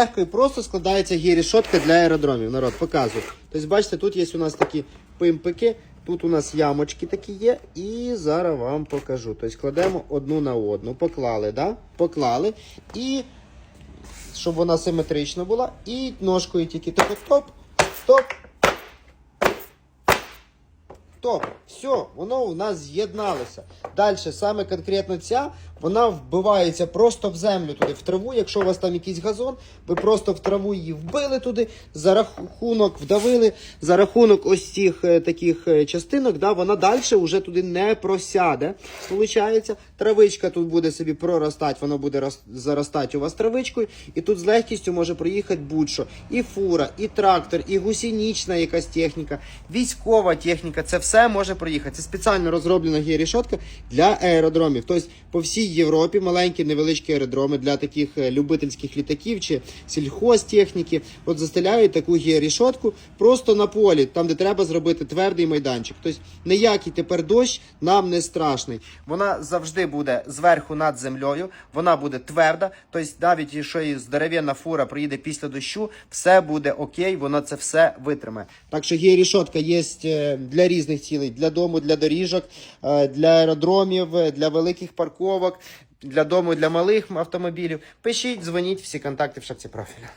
Легко і просто складається гірішотка для аеродромів. Народ, показую. Тобто, бачите, тут є у нас такі пимпики, тут у нас ямочки такі є, і зараз вам покажу. Тобто кладемо одну на одну. Поклали, да? Поклали. І щоб вона симетрична була. І ножкою тільки тако топ, топ. Топ, все, воно у нас з'єдналося. Далі, саме конкретно ця, вона вбивається просто в землю туди, в траву. Якщо у вас там якийсь газон, ви просто в траву її вбили туди, за рахунок вдавили, за рахунок ось цих е, таких е, частинок, да, вона далі вже туди не просяде. Получається, травичка тут буде собі проростати, воно буде рос- заростати у вас травичкою, і тут з легкістю може проїхати будь-що. І фура, і трактор, і гусінічна якась техніка, військова техніка. Це все може проїхати. Це спеціально розроблена гірішотка для аеродромів. Тобто по всій Європі маленькі невеличкі аеродроми для таких е, любительських літаків чи сільхозтехніки. От застеляють таку гірішотку просто на полі, там де треба зробити твердий майданчик. Тобто ніякий тепер дощ нам не страшний. Вона завжди буде зверху над землею, вона буде тверда. Тобто, навіть якщо і здоровенна фура проїде після дощу, все буде окей, вона це все витримає. Так що є рішотка, є е, для різних цілей, для дому, для доріжок, е, для аеродромів, е, для великих парковок, для дому, для малих автомобілів. Пишіть, дзвоніть, всі контакти в шапці профіля.